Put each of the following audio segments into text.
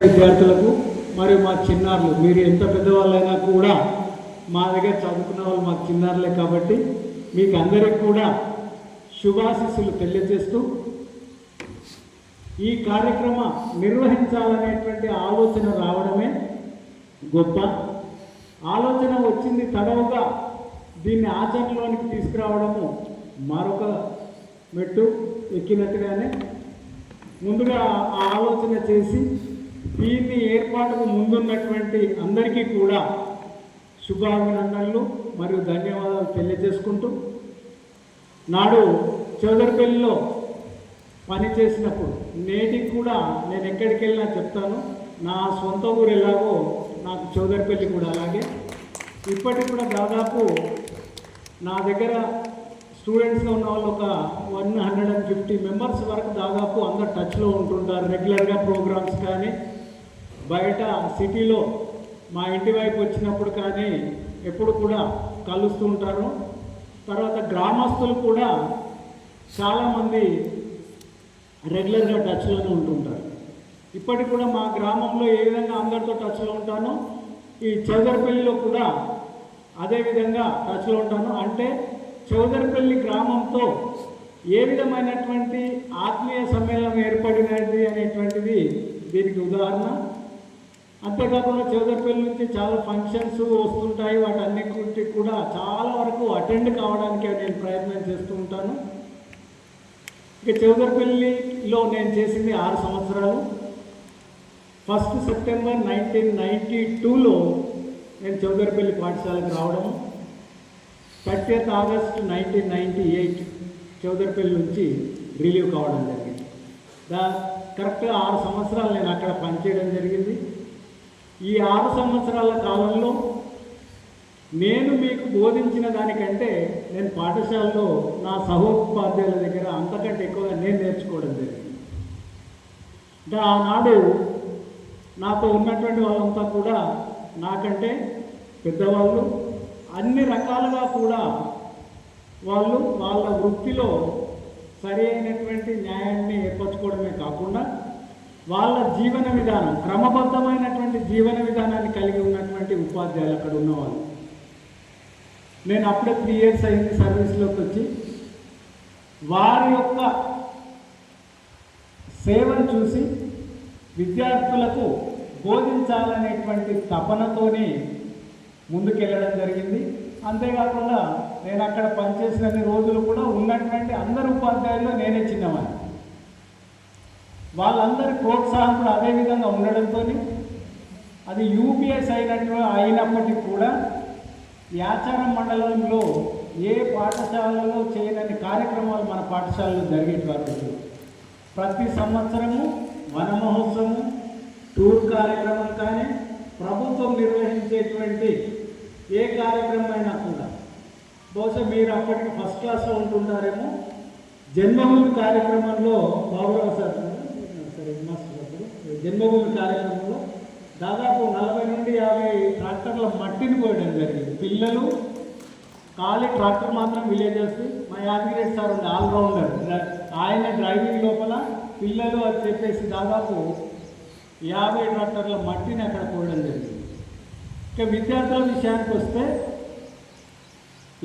విద్యార్థులకు మరియు మా చిన్నారులు. మీరు ఎంత పెద్దవాళ్ళైనా కూడా మా దగ్గర చదువుకున్న వాళ్ళు మాకు చిన్నారులే కాబట్టి మీకు అందరికి కూడా శుభాశీస్సులు తెలియజేస్తూ ఈ కార్యక్రమం నిర్వహించాలనేటువంటి ఆలోచన రావడమే గొప్ప. ఆలోచన వచ్చింది తడవుగా దీన్ని ఆచరణలోనికి తీసుకురావడము మరొక మెట్టు ఎక్కినట్టుగానే ముందుగా ఆ ఆలోచన చేసి దీన్ని ఏర్పాటుకు ముందున్నటువంటి అందరికీ కూడా శుభాభినందనలు మరియు ధన్యవాదాలు తెలియజేసుకుంటూ నాడు చౌదరిపల్లిలో పని చేసినప్పుడు నేటికి కూడా నేను ఎక్కడికి వెళ్ళినా చెప్తాను. నా సొంత ఊరు ఎలాగో నాకు చౌదరిపల్లి కూడా అలాగే. ఇప్పటికి కూడా దాదాపు నా దగ్గర స్టూడెంట్స్గా ఉన్న వాళ్ళు ఒక one hundred and fifty members వరకు దాదాపు అందరు టచ్లో ఉంటుంటారు. రెగ్యులర్గా ప్రోగ్రామ్స్ కానీ బయట సిటీలో మా ఇంటి వైపు వచ్చినప్పుడు కానీ ఎప్పుడు కూడా కలుస్తూ ఉంటారు. తర్వాత గ్రామస్తులు కూడా చాలామంది రెగ్యులర్గా టచ్లోనే ఉంటుంటారు. ఇప్పటికి కూడా మా గ్రామంలో ఏ విధంగా అందరితో టచ్లో ఉంటానో ఈ చౌదరిపల్లిలో కూడా అదే విధంగా టచ్లో ఉంటాను. అంటే చౌదరిపల్లి గ్రామంతో ఏ విధమైనటువంటి ఆత్మీయ సమ్మేళనం ఏర్పడినది అనేటువంటిది దీనికి ఉదాహరణ. అంతేకాకుండా చౌదరిపల్లి నుంచి చాలా ఫంక్షన్స్ వస్తుంటాయి. వాటన్నిటి కూడా చాలా వరకు అటెండ్ కావడానికి నేను ప్రయత్నం చేస్తూ ఉంటాను. ఇక చౌదరిపల్లిలో నేను చేసింది ఆరు సంవత్సరాలు. ఫస్ట్ సెప్టెంబర్ నైన్టీన్ నైంటీ టూలో నేను చౌదరిపల్లి పాఠశాలకు రావడం thirtieth August nineteen ninety eight Chowdaripalli నుంచి రిలీవ్ కావడం జరిగింది. దా కరెక్ట్గా ఆరు సంవత్సరాలు నేను అక్కడ పనిచేయడం జరిగింది. ఈ ఆరు సంవత్సరాల కాలంలో నేను మీకు బోధించిన దానికంటే నేను పాఠశాలలో నా సహోపాధ్యాయుల దగ్గర అంతకంటే ఎక్కువగా నేను నేర్చుకోవడం జరిగింది. అంటే ఆనాడు నాతో ఉన్నటువంటి వాళ్ళంతా కూడా నాకంటే పెద్దవాళ్ళు అన్ని రకాలుగా కూడా వాళ్ళు వాళ్ళ వృత్తిలో సరి అయినటువంటి న్యాయాన్ని ఏర్పరచుకోవడమే కాకుండా వాళ్ళ జీవన విధానం క్రమబద్ధమైనటువంటి జీవన విధానాన్ని కలిగి ఉన్నటువంటి ఉపాధ్యాయులు అక్కడ ఉన్నవాళ్ళు. నేను అప్పుడే త్రీ ఇయర్స్ అయింది సర్వీస్లోకి వచ్చి. వారి యొక్క సేవను చూసి విద్యార్థులకు బోధించాలనేటువంటి తపనతోనే ముందుకెళ్ళడం జరిగింది. అంతేకాకుండా నేను అక్కడ పనిచేసిన రోజులు కూడా ఉన్నటువంటి అందరు ఉపాధ్యాయుల్లో నేనే చిన్నవాడిని. వాళ్ళందరి ప్రోత్సాహం కూడా అదే విధంగా ఉండడంతో అది యూపీఎస్ అయినట్టు అయినప్పటికీ కూడా యాచారం మండలంలో ఏ పాఠశాలలో చేయనని కార్యక్రమాలు మన పాఠశాలలో జరిగేటువంటి ప్రతి సంవత్సరము వన మహోత్సవం టూర్ కార్యక్రమం కానీ ప్రభుత్వం నిర్వహించేటువంటి ఏ కార్యక్రమం అయినా కూడా. బహుశా మీరు అప్పటికి ఫస్ట్ క్లాస్లో ఉంటుంటారేమో. జన్మభూమి కార్యక్రమంలో బాబురావు సార్ సరే మాస్టర్ జన్మభూమి కార్యక్రమంలో దాదాపు నలభై నుండి యాభై ట్రాక్టర్ల మట్టిని పోయడం జరిగింది. పిల్లలు ఖాళీ ట్రాక్టర్ మాత్రం విలేజెస్ మా యాదగిరి సార్ ఉంది ఆల్రౌండర్ ఆయన డ్రైవింగ్ లోపల పిల్లలు అని చెప్పేసి దాదాపు యాభై ట్రాక్టర్ల మట్టిని అక్కడ పోయడం జరిగింది. ఇక విద్యార్థుల విషయానికి వస్తే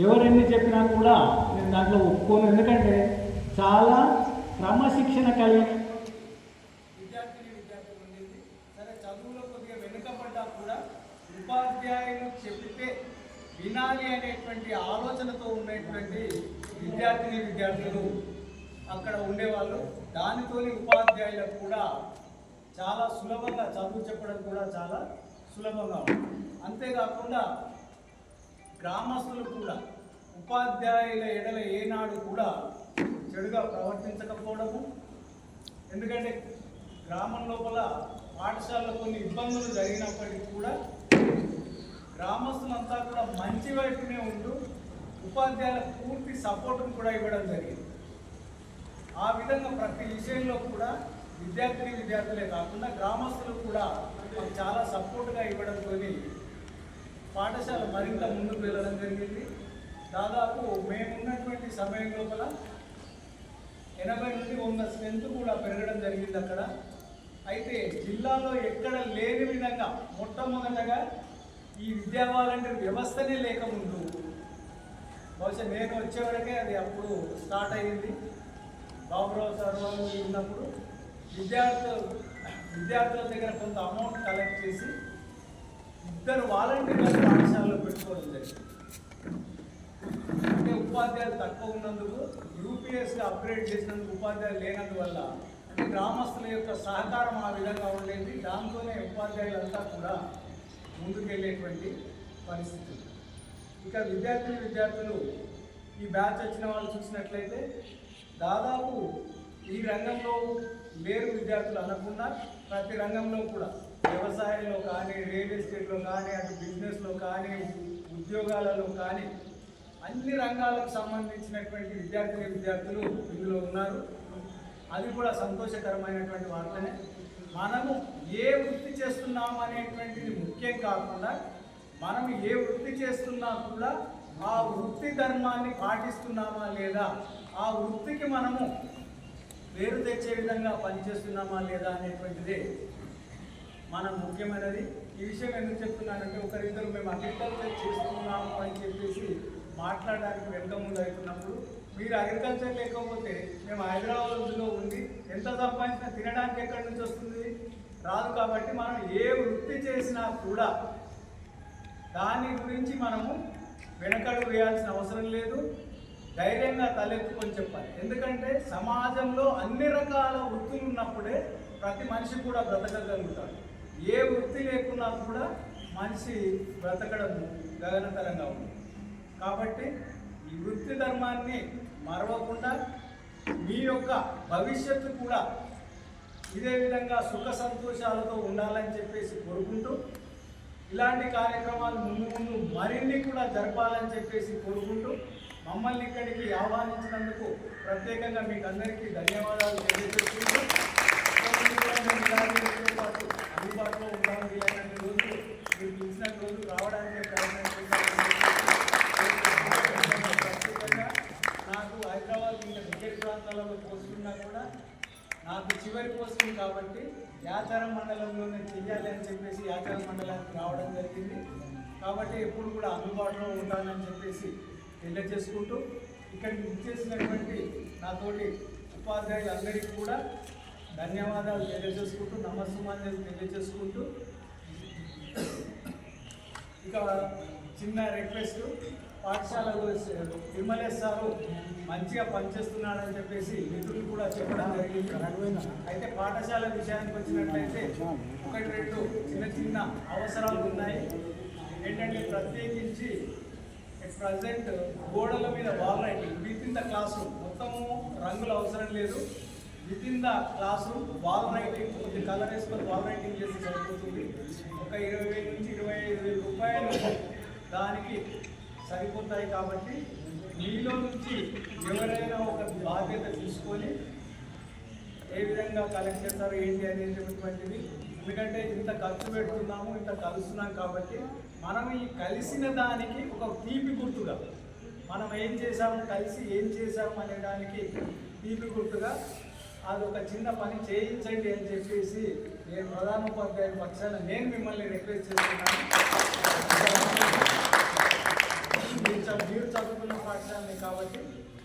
ఎవరెన్ని చెప్పినా కూడా నేను దాంట్లో ఒప్పుకోను. ఎందుకంటే చాలా క్రమశిక్షణ కలిగిన విద్యార్థిని విద్యార్థులు ఉండేది. సరే చదువులో కొద్దిగా వెనుకబడ్డా కూడా ఉపాధ్యాయులు చెబితే వినాలి అనేటువంటి ఆలోచనతో ఉన్నటువంటి విద్యార్థిని విద్యార్థులు అక్కడ ఉండేవాళ్ళు. దానితోని ఉపాధ్యాయులకు కూడా చాలా సులభంగా చదువు చెప్పడం కూడా చాలా సులభంగా ఉంటుంది అంతేకాకుండా గ్రామస్తులు కూడా ఉపాధ్యాయుల ఎడల ఏనాడు కూడా చెడుగా ప్రవర్తించకపోవడము. ఎందుకంటే గ్రామం లోపల పాఠశాలలో కొన్ని ఇబ్బందులు జరిగినప్పటికీ కూడా గ్రామస్తులంతా కూడా మంచి వైపునే ఉంటూ ఉపాధ్యాయులకు పూర్తి సపోర్టును కూడా ఇవ్వడం జరిగింది. ఆ విధంగా ప్రతి విషయంలో కూడా విద్యార్థిని విద్యార్థులే కాకుండా గ్రామస్తులు కూడా మాకు చాలా సపోర్ట్గా ఇవ్వడంతో పాఠశాల మరింత ముందుకు వెళ్ళడం జరిగింది. దాదాపు మేమున్నటువంటి సమయం లోపల ఎనభై నుండి వంద స్ట్రెంత్ కూడా పెరగడం జరిగింది అక్కడ. అయితే జిల్లాలో ఎక్కడ లేని విధంగా మొట్టమొదటగా ఈ విద్యా వాలంటీర్ వ్యవస్థనే లేకముందు బహుశా నేను వచ్చేవరకే అది అప్పుడు స్టార్ట్ అయ్యింది. బాబురావు సార్ వాళ్ళు ఉన్నప్పుడు విద్యార్థులు విద్యార్థుల దగ్గర కొంత అమౌంట్ కలెక్ట్ చేసి ఇద్దరు వాలంటీర్ల పాఠశాలలో పెట్టుకోవడం జరిగింది. అంటే ఉపాధ్యాయులు తక్కువ ఉన్నందుకు యూపీఎస్గా అప్గ్రేడ్ చేసినందుకు ఉపాధ్యాయులు లేనందువల్ల అంటే గ్రామస్తుల యొక్క సహకారం ఆ విధంగా ఉండేది. దాంతోనే ఉపాధ్యాయులంతా కూడా ముందుకెళ్ళేటువంటి పరిస్థితి ఇక విద్యార్థులు విద్యార్థులు ఈ బ్యాచ్ వచ్చిన వాళ్ళు చూసినట్లయితే దాదాపు ఈ రంగంలో లేరు విద్యార్థులు అనకుండా ప్రతి రంగంలో కూడా వ్యవసాయంలో కానీ రియల్ ఎస్టేట్లో కానీ అటు బిజినెస్లో కానీ ఉద్యోగాలలో కానీ అన్ని రంగాలకు సంబంధించినటువంటి విద్యార్థిని విద్యార్థులు ఇందులో ఉన్నారు. అది కూడా సంతోషకరమైనటువంటి వార్తనే. మనము ఏ వృత్తి చేస్తున్నాము అనేటువంటిది ముఖ్యం కాకుండా మనం ఏ వృత్తి చేస్తున్నా కూడా ఆ వృత్తి ధర్మాన్ని పాటిస్తున్నామా లేదా ఆ వృత్తికి మనము పేరు తెచ్చే విధంగా పనిచేస్తున్నామా లేదా అనేటువంటిదే మనం ముఖ్యమైనది. ఈ విషయం ఎందుకు చెప్తున్నానంటే ఒకరిద్దరు మేము అగ్రికల్చర్ చేస్తున్నాము అని చెప్పేసి మాట్లాడడానికి వెనుక ముందు అవుతున్నప్పుడు మీరు అగ్రికల్చర్ లేకపోతే మేము హైదరాబాద్లో ఉండి ఎంత సంపాదించినా తినడానికి ఎక్కడి నుంచి వస్తుంది? రాదు కాబట్టి మనం ఏ వృత్తి చేసినా కూడా దాని గురించి మనము వెనకడు వేయాల్సిన అవసరం లేదు. ధైర్యంగా తలెత్తుకొని చెప్పాలి. ఎందుకంటే సమాజంలో అన్ని రకాల వృత్తులు ఉన్నప్పుడే ప్రతి మనిషి కూడా బ్రతకగలుగుతాడు. ఏ వృత్తి లేకున్నా కూడా మనిషి బ్రతకడం గగనతరంగా ఉంది కాబట్టి ఈ వృత్తి ధర్మాన్ని మరవకుండా మీ యొక్క భవిష్యత్తు కూడా ఇదే విధంగా సుఖ సంతోషాలతో ఉండాలని చెప్పేసి కోరుకుంటూ ఇలాంటి కార్యక్రమాలు ముందు ముందు మరిన్ని కూడా జరపాలని చెప్పేసి కోరుకుంటూ మమ్మల్ని ఇక్కడికి ఆహ్వానించినందుకు ప్రత్యేకంగా మీకు అందరికీ ధన్యవాదాలు తెలియజేస్తున్నాను. అందుబాటులో ఉంటాము వీలైనన్ని రోజులు మీరు పిలిచిన రోజు రావడానికి ప్రయత్నం ప్రత్యేకంగా నాకు హైదరాబాద్ ఇంకా దగ్గర ప్రాంతాలలో పోస్టున్నా కూడా నాకు చివరి పోస్టింగ్ కాబట్టి యాచారం నేను చెయ్యాలి అని చెప్పేసి యాచారం మండలానికి రావడం జరిగింది. కాబట్టి ఎప్పుడు కూడా అందుబాటులో ఉంటానని చెప్పేసి తెలియజేసుకుంటూ ఇక్కడికి ఇచ్చేసినటువంటి నాతోటి ఉపాధ్యాయులందరికీ కూడా ధన్యవాదాలు తెలియజేసుకుంటూ నమస్సుమాన్యాలు తెలియజేసుకుంటూ. ఇక చిన్న రిక్వెస్ట్ పాఠశాలలో తిరుమలేశ్ సారు మంచిగా పనిచేస్తున్నాడని చెప్పేసి మిత్రులు కూడా చెప్పడం జరిగింది. అయితే పాఠశాల విషయానికి వచ్చినట్లయితే ఒకటి రెండు చిన్న చిన్న అవసరాలు ఉన్నాయి. ఏంటంటే ప్రత్యేకించి ప్రజెంట్ గోడల మీద wall writing within the classroom మొత్తము రంగులు అవసరం లేదు. Within the classroom wall writing కొద్ది కలర్ వేసుకొని వాల్ రైటింగ్ చేసి సరిపోతుంది? ఒక ఇరవై వేల నుంచి ఇరవై ఐదు వేల రూపాయలు దానికి సరిపోతాయి కాబట్టి మీలో నుంచి ఎవరైనా ఒక బాధ్యత తీసుకొని ఏ విధంగా కలెక్ట్ చేస్తారు ఏంటి అనేటువంటిది ఎందుకంటే ఇంత ఖర్చు పెడుతున్నాము ఇంత కలుస్తున్నాం కాబట్టి మనం ఈ కలిసిన దానికి ఒక తీపి గుర్తుగా మనం ఏం చేసాము కలిసి ఏం చేసాము అనే దానికి తీపి గుర్తుగా అది ఒక చిన్న పని చేయించండి అని చెప్పేసి నేను ప్రధానోపాధ్యాయుల పక్షాన నేను మిమ్మల్ని రిక్వెస్ట్ చేస్తున్నాను. మీరు చదువుకున్న పాఠశాలని కాబట్టి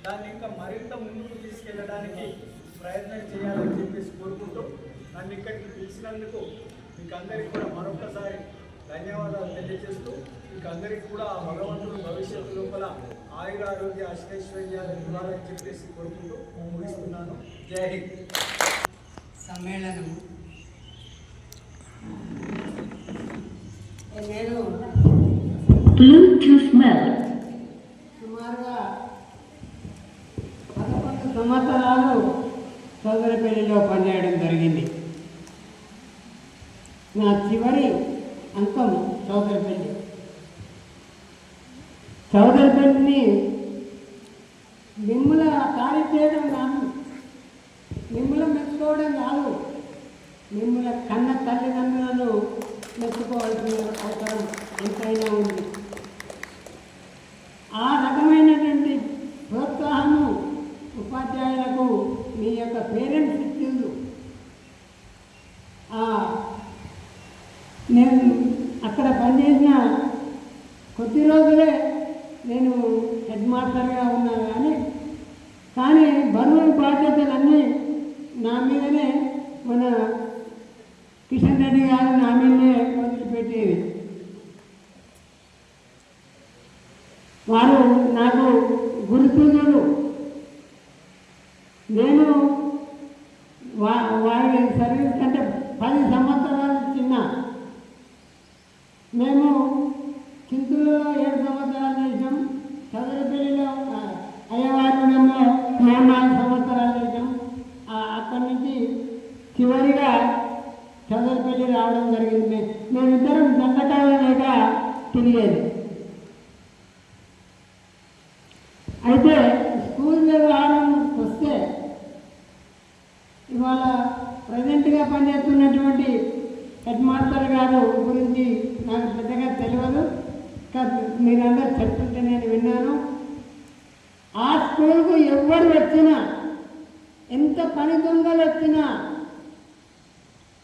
దాన్ని ఇంకా మరింత ముందుకు తీసుకెళ్ళడానికి ప్రయత్నం చేయాలని చెప్పేసి కోరుకుంటూ నన్ను ఇక్కడికి పిలిచినందుకు మీకు అందరికీ కూడా మరొకసారి ధన్యవాదాలు తెలియజేస్తూ మీకు అందరికీ కూడా ఆ భగవంతుడు భవిష్యత్తు లోపల ఆయుర ఆరోగ్య అష్టైశ్వర్యాలు ఇవ్వాలని చెప్పేసి కోరుకుంటూ ముగిస్తున్నాను. జై హింద్. సమ్మేళనము నేను mode. సుమారుగా పదకొండు సంవత్సరాలు సోదరపల్లిలో పనిచేయడం జరిగింది. నా చివరి అంకం సోదరపల్లి సోదరపల్లిని మిమ్మల కార్యం చేయడం కాదు. మిమ్మల మెచ్చుకోవడం కాదు. మిమ్మల కన్న తల్లిదండ్రులను మెచ్చుకోవాల్సిన అవసరం ఎంతైనా ఉంది ఆ రకమైనటువంటి ప్రోత్సాహము ఉపాధ్యాయులకు మీ యొక్క పేరెంట్స్ ఇచ్చిండు నేను అక్కడ పనిచేసిన కొద్ది రోజులే నేను హెడ్ మాస్టర్గా ఉన్నాను కానీ కానీ బరువు బాధ్యతలన్నీ నా మీదనే మన కిషన్ రెడ్డి గారు నా మీదనే వదిలిపెట్టేది వారు నాకు గురుతులు తెలియదు. అయితే స్కూల్ వ్యవహారం వస్తే ఇవాళ ప్రజెంట్గా పనిచేస్తున్నటువంటి హెడ్ మాస్టర్ గారు గురించి నాకు పెద్దగా తెలియదు. కాదు మీరందరూ చెప్తుంటే నేను విన్నాను. ఆ స్కూల్కు ఎవరు వచ్చినా ఎంత పని దొంగలు వచ్చినా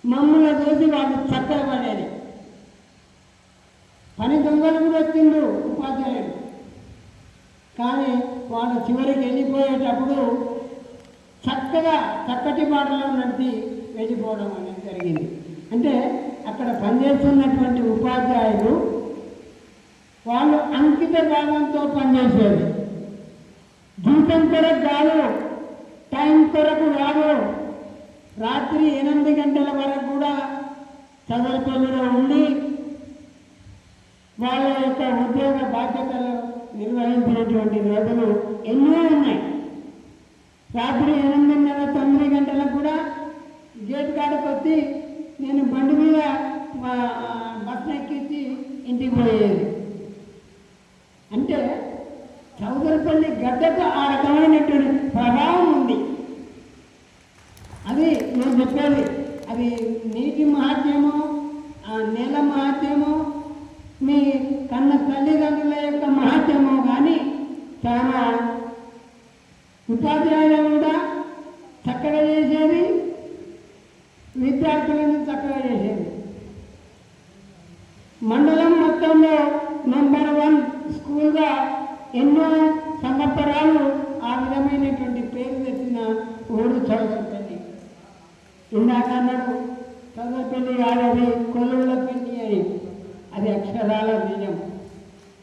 మమ్మల్ని చూసి వాళ్ళు చక్కగా పడేది. పని దొంగలు కూడా వచ్చిండు ఉపాధ్యాయుడు. కానీ వాడు చివరికి వెళ్ళిపోయేటప్పుడు చక్కగా చక్కటి బాటలో నడిపి వెళ్ళిపోవడం అనేది జరిగింది. అంటే అక్కడ పనిచేస్తున్నటువంటి ఉపాధ్యాయులు వాళ్ళు అంకిత భావంతో పనిచేసేది. జీతం కొరకు కాదు టైం కొరకు కాదు. రాత్రి ఎనిమిది గంటల వరకు కూడా చదవపల్లిలో ఉండి వాళ్ళ యొక్క ఉద్యోగ బాధ్యతలు నిర్వహించినటువంటి రోజులు ఎన్నో ఉన్నాయి. రాత్రి ఎనిమిదిన్నర తొమ్మిది గంటలకు కూడా గేట్ కాడకు వచ్చి నేను బండి మీద బస్సు ఎక్కించి ఇంటికి పోయేది. అంటే చౌదరిపల్లి గడ్డకు ఆ రకమైనటువంటి ప్రభావం ఉంది. అది నేను చెప్పేది అది నీటి మహాత్యమో ఆ నేల మహాత్యమో మీ కన్న తల్లిదండ్రుల యొక్క మహాత్యమో కానీ చాలా ఉపాధ్యాయులు కూడా చక్కగా చేసేది విద్యార్థులను చక్కగా చేసేది మండలం మొత్తంలో నెంబర్ వన్ స్కూల్గా ఎన్నో సంవత్సరాలు ఆ విధమైనటువంటి పేరు తెచ్చిన ఊరు చదువుతుంది ఇందాక అన్నాడు చదువుపల్లి కాదది కొలువుల పెళ్ళి అని అది అక్షరాల నిజం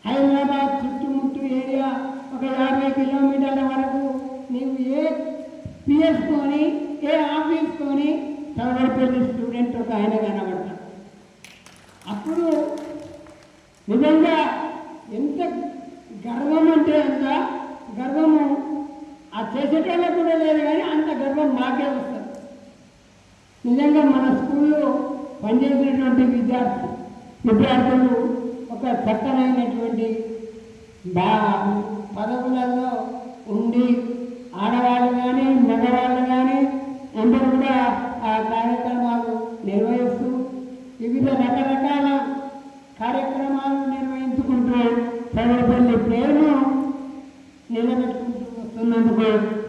హైదరాబాద్ చుట్టుముట్టు ఏరియా ఒక యాభై కిలోమీటర్ల వరకు నీవు ఏ పిఎస్ కొని ఏ ఆఫీస్ కొని చదవపల్లి స్టూడెంట్ ఒక ఆయన కనబడతాడు అప్పుడు నిజంగా ఎంత గర్వం అంటే అంత గర్వము. ఆ చేసేటోళ్ళకు కూడా లేదు కానీ అంత గర్వం మాకే వస్తుంది. నిజంగా మన స్కూల్లో పనిచేసినటువంటి విద్యార్థి విద్యార్థులు ఒక చక్కనైనటువంటి బా పదవులలో ఉండి ఆడవాళ్ళు కానీ మగవాళ్ళు కానీ అందరూ కూడా ఆ కార్యక్రమాలు నిర్వహించారు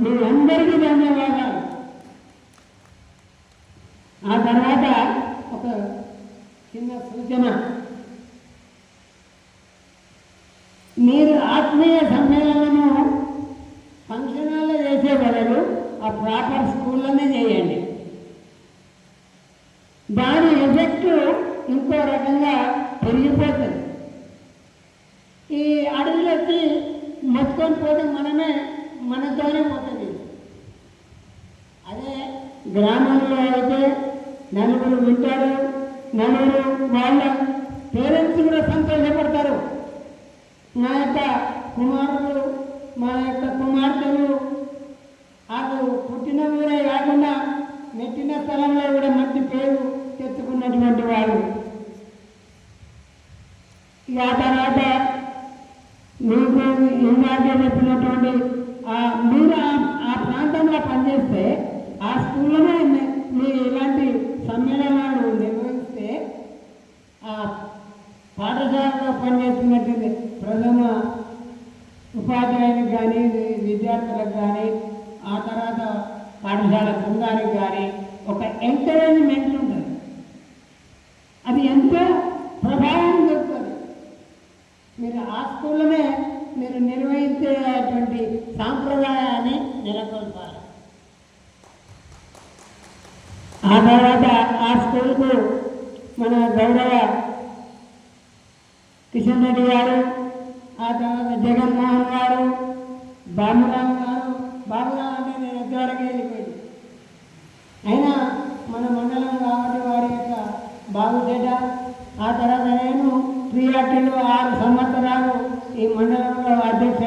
మీ అందరికీ ధన్యవాదాలు. ఆ తర్వాత ఒక చిన్న సూచన. మీరు ఆత్మీయ సమ్మేళనము ఫంక్షన్ హాల్లో చేసే బదులు ఆ ప్రాపర్ స్కూల్లోనే చేయండి దాని ఎఫెక్ట్ ఇంకో రకంగా పెరిగిపోతుంది ఈ అడవిలో వచ్చి మొత్తుకొని పోతే మనమే మనతోనే పోతుంది అదే గ్రామంలో అయితే నలుగురు వింటారు నలుగురు వాళ్ళ పేరెంట్స్ కూడా సంతోషపడతారు నా యొక్క కుమారులు మా యొక్క కుమార్తెలు వాళ్ళు పుట్టిన ఊరే కాకుండా నెట్టిన స్థలంలో కూడా మంచి పేరు తెచ్చుకున్నటువంటి వారు ఇక ఆ తర్వాత మీకు ఇందాక చెప్పినటువంటి ఆ మీరు ఆ- ప్రాంతంలో పనిచేస్తే ఆ స్కూల్లోనే మీరు ఇలాంటి సమ్మేళనాలు నిర్వహిస్తే ఆ పాఠశాలలో పనిచేస్తున్నటువంటి ప్రథమ ఉపాధ్యాయులకు కానీ విద్యార్థులకు కానీ ఆ తర్వాత పాఠశాల బృందానికి కానీ ఒక ఎంకరేజ్మెంట్ ఉంటుంది. అది ఎంతో ప్రభావం మీరు ఆ స్కూల్లోనే మీరు నిర్వహించేటువంటి సాంప్రదాయాన్ని నెలకొల్పాలి. ఆ తర్వాత ఆ స్కూల్కు మన గౌరవ కిషన్ రెడ్డి గారు ఆ తర్వాత జగన్మోహన్ గారు బాబురావు గారు బాబురావు అంటే నేను ఎంతవరకు వెళ్ళిపోయింది అయినా మన మండలం కాబట్టి వారి యొక్క బాగుచేట ఆ తర్వాత నేను ఆరు సంవత్సరాలు ఈ మండలంలో అధ్యక్ష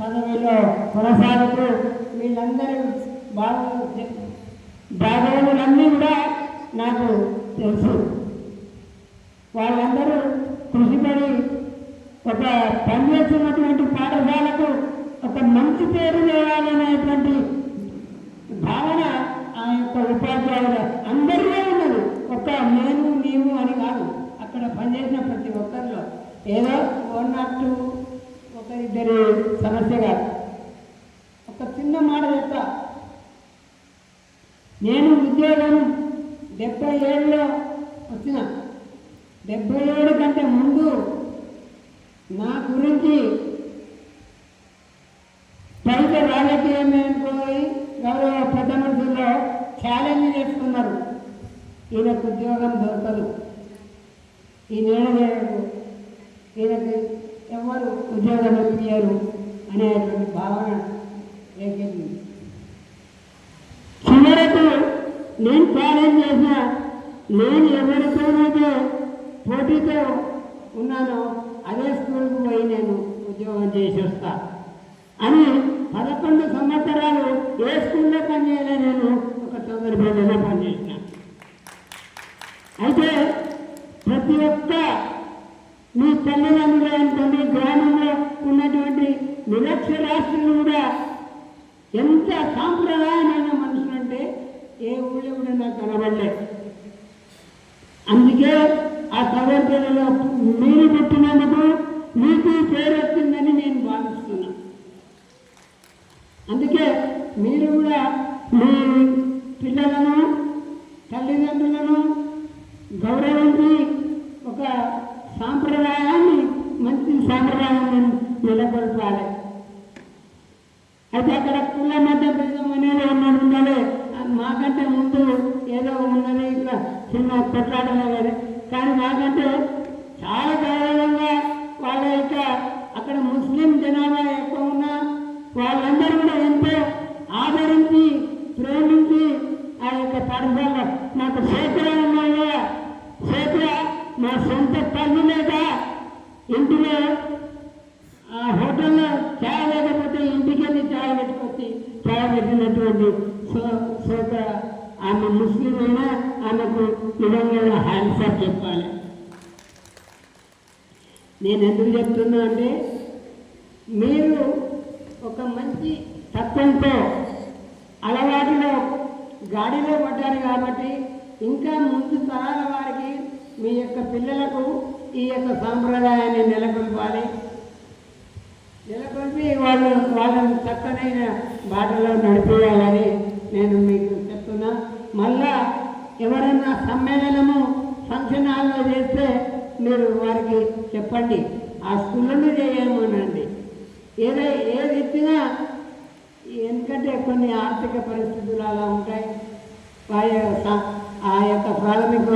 పదవిలో కొనసాగుతూ వీళ్ళందరూ బాగు బాగోగులన్నీ కూడా నాకు తెలుసు. వాళ్ళందరూ కృషిపడి ఒక పనిచేస్తున్నటువంటి పాఠశాలకు ఒక మంచి పేరు వేయాలనేటువంటి భావన ఆ యొక్క ఉపాధ్యాయుల అందరిలో ఉన్నది ఒక నేను నీవు అని కాదు అక్కడ పనిచేసిన ప్రతి ఒక్కరిలో ఏదో వన్ ఆర్ టూ ఒక సమస్య కాదు. ఒక చిన్న మాట చెప్తా. నేను ఉద్యోగం డెబ్బై ఏడులో వచ్చిన. డెబ్బై ఏడు కంటే ముందు నా గురించి బయట రాజకీయం అనుకోయి గౌరవ పెద్ద మనుషుల్లో ఛాలెంజ్ చేసుకున్నారు. ఈయనకు ఉద్యోగం దొరకదు. ఈ నేడలేదు ఈయనకి ఎవరు ఉద్యోగం అనేటువంటి భావన ఏర్పడింది చివరకు నేను ఛాలెంజ్ చేసిన నేను ఎవరితోనైతే పోటీతో ఉన్నానో అదే స్కూల్కి పోయి నేను ఉద్యోగం చేసి వస్తా అని పదకొండు సంవత్సరాలు ఏ స్కూల్లో పనిచేయలే నేను ఒక చౌదరిపల్లిలో పనిచేసిన. అయితే ప్రతి ఒక్క మీ తల్లిదండ్రులు అనుకోండి గ్రామంలో ఉన్నటువంటి నిరక్షరాస్యులు కూడా ఎంత సాంప్రదాయమైన మనుషులు అంటే ఏ ఊళ్ళో కూడా నాకు కనబడలే అందుకే ఆ సవర్గలలో మీరు పుట్టినందుకు మీకు పేరు వచ్చిందని నేను భావిస్తున్నా. అందుకే మీరు కూడా మీ పిల్లలను తల్లిదండ్రులను గౌరవం ఒక సాంప్రదాయాన్ని మంచి సాంప్రదాయాన్ని నెలకొల్పాలి అయితే అక్కడ కుల మధ్య భేదం అనేది ఏమన్నా ఉండాలి? మాకంటే ముందు ఏదో ఉన్నది ఇట్లా చిన్న కొట్లాటలు కానీ కానీ మాకంటే చాయ్ సోక ఆమె ముస్లిం అయినా ఆమెకు నిజంగా హ్యాండ్సప్ చెప్పాలి. నేను ఎందుకు చెప్తున్నా అంటే మీరు ఒక మంచి తత్వంతో అలవాటులో గాడిలో పడ్డారు కాబట్టి ఇంకా ముందు తరాల వారికి మీ యొక్క పిల్లలకు ఈ యొక్క సాంప్రదాయాన్ని నెలకొల్పాలి. ఎలాగంటే వాళ్ళు వాళ్ళని చక్కనైన బాటలో నడిపేయాలని నేను మీకు చెప్తున్నా. మళ్ళా ఎవరైనా సమ్మేళనము ఫంక్షన్ హాల్లో చేస్తే మీరు వారికి చెప్పండి. ఆ స్కూళ్ళను చేయమనండి ఏదై ఏది ఇచ్చినా ఎందుకంటే కొన్ని ఆర్థిక పరిస్థితులు అలా ఉంటాయి. ఆ యొక్క ఆ యొక్క ప్రాథమిక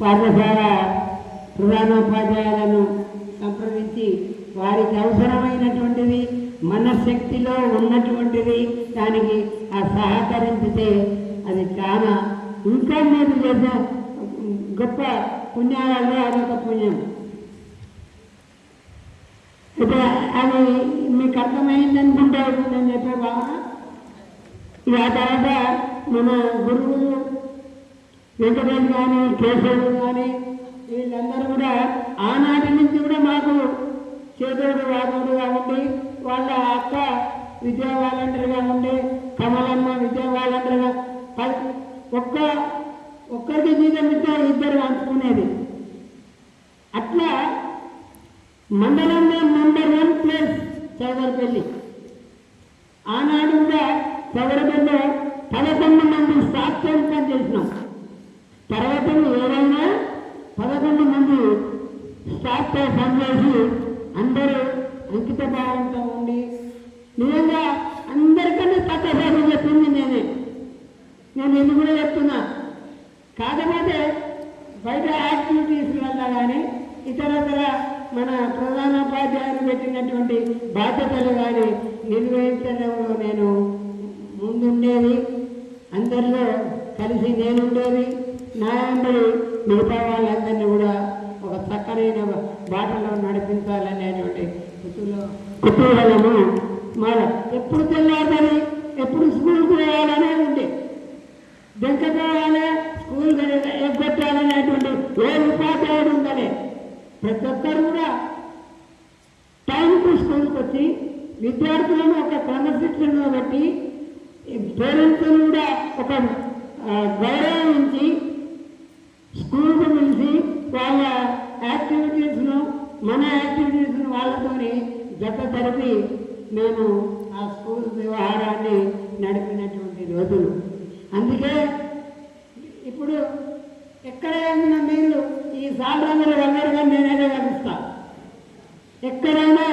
పాఠశాల ప్రధానోపాధ్యాయులను సంప్రదించి వారికి అవసరమైనటువంటిది మన శక్తిలో ఉన్నటువంటిది దానికి ఆ సహకరించితే అది చాలా ఇంకా మీరు చేసే గొప్ప పుణ్యాలలో అదొక పుణ్యం. అయితే అది మీకు అర్థమైంది అనుకుంటే నేను చెప్పే భావన ఇక ఆ తర్వాత మన గురువులు వెంకటేష్ కానీ కేశవులు కానీ వీళ్ళందరూ కూడా ఆనాటి నుంచి కూడా మాకు చేదోడు వాదోడుగా ఉండి వాళ్ళ అక్క విద్యా వాలంటీర్గా ఉండి కమలమ్మ విద్యా వాలంటీర్గా ఒక్క ఒక్కరికి జీతం ఇస్తే ఇద్దరు పంచుకునేది. అట్లా మండలంలో నెంబర్ వన్ ప్లేస్ చౌదరిపల్లి. ఆనాడు కూడా చౌదరిపల్లిలో పదకొండు మంది స్టాఫ్ పని చేసినాం పర్వతం ఏదైనా హార్ట్తో పనిచేసి అందరూ అంకిత భావంతో ఉండి నిజంగా అందరికన్నా తక్కువ చదువు చెప్పింది నేనే. నేను ఎందుకు కూడా చెప్తున్నా? కాకపోతే బయట యాక్టివిటీస్ వల్ల కానీ ఇతరతర మన ప్రధానోపాధ్యాయులు పెట్టినటువంటి బాధ్యతలు కానీ నిర్వహించడంలో నేను ముందుండేది. అందరిలో కలిసి నేనుండేది. నా అందరి మిగతా వాళ్ళందరినీ కూడా ఒక చక్కనైన బాటలో నడిపించాలనేటువంటి కుతూహలం కుతూహలము మన ఎప్పుడు తెల్లారని ఎప్పుడు స్కూల్కి వెళ్ళాలనే ఉండే దెంకపోవాలి స్కూల్ ఎగ్గొట్టాలనేటువంటి ఏ ఉపాధ్యాయుడు ఉందలే ప్రతి ఒక్కరు కూడా టైంకు స్కూల్కి వచ్చి విద్యార్థులను ఒక క్రమశిక్షణలో బట్టి పేరెంట్స్ను కూడా ఒక గౌరవించి స్కూల్కి పిలిచి వాళ్ళ యాక్టివిటీస్ను మన యాక్టివిటీస్ను వాళ్ళతోని జత తరిపి మేము ఆ స్కూల్ వ్యవహారాన్ని నడిపినటువంటి రోజులు. అందుకే ఇప్పుడు ఎక్కడ వెళ్ళిన మీరు ఈ సాధారణ అందరిగా నేనైనా కలుస్తా. ఎక్కడైనా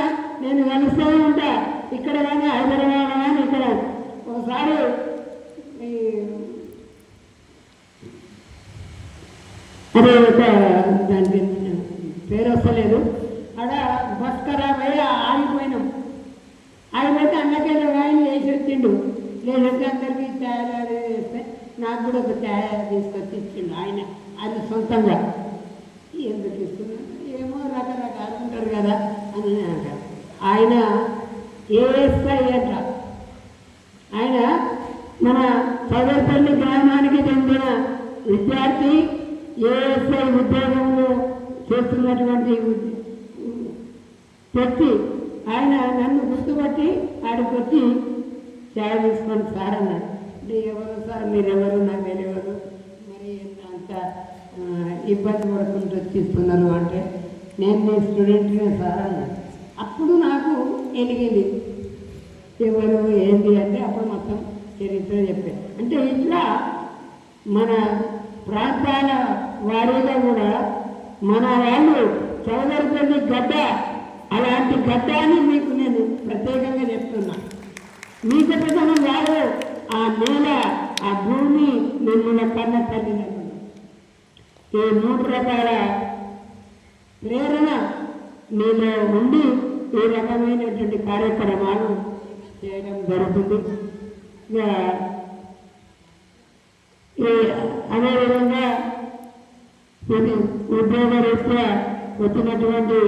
నేను కలుస్తూనే ఉంటా. ఇక్కడ కానీ హైదరాబాద్ కానీ ఇక్కడ ఒకసారి ఈ అదే ఒక దానికి పేరు వస్తలేదు అక్కడ బస్ ఖరాబ్ అయ్యి ఆగిపోయినాం. ఆగిపోతే అన్నకెళ్ళి ఆయన లేచి వచ్చిండు. లేచి వచ్చి అందరికీ తయారు చేస్తే వేస్తే నాకు కూడా ఒక తయారు తీసుకొచ్చి ఇచ్చిండు ఆయన ఆయన సొంతంగా. ఎందుకు ఇస్తున్నా ఏమో రకరకాలు ఉంటారు కదా అని నేను ఆయన ఏఎస్ఐ అంట. ఆయన మన చదవపల్లి గ్రామానికి చెందిన విద్యార్థి ఏఎస్ఐ ఉద్యోగంలో చేస్తున్నటువంటి ఉద్- ఆయన నన్ను గుర్తుపట్టి ఆడికి వచ్చి చాయ్ తీసుకొని సార్ అన్నారు అంటే ఎవరు సార్? మీరెవరు? నాకు తెలియదు మరి అంత ఇబ్బంది పడుకుంటూ వచ్చిస్తున్నారు అంటే నేను మీ స్టూడెంట్నే సార్ అన్నారు అప్పుడు నాకు ఎలిగింది. ఎవరు ఏంటి అంటే అప్పుడు మొత్తం చరిత్ర చెప్పారు. అంటే ఇట్లా మన ప్రాంతాల వారిలో కూడా మన వాళ్ళు చౌదరిపల్లి గడ్డ అలాంటి గడ్డ అని మీకు నేను ప్రత్యేకంగా చెప్తున్నా. మీ గొప్పతనం వారు ఆ నేల ఆ భూమి మిమ్మల్ని కన్న తల్లినట్టు ఈ మూడు రకాల ప్రేరణ మీలో ఉండి ఈ రకమైనటువంటి కార్యక్రమాలు చేయడం జరుగుతుంది. ఇక ఈ అదేవిధంగా ఇది ఉద్యోగ రీత్యా వచ్చినటువంటి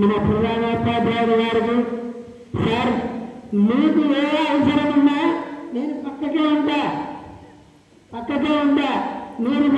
మన ప్రధానోపాధ్యాయుడు గారికి. సార్ మీకు ఏ అవసరం ఉన్నా నేను పక్కకే ఉంటా. పక్కకే ఉంటా. మీరు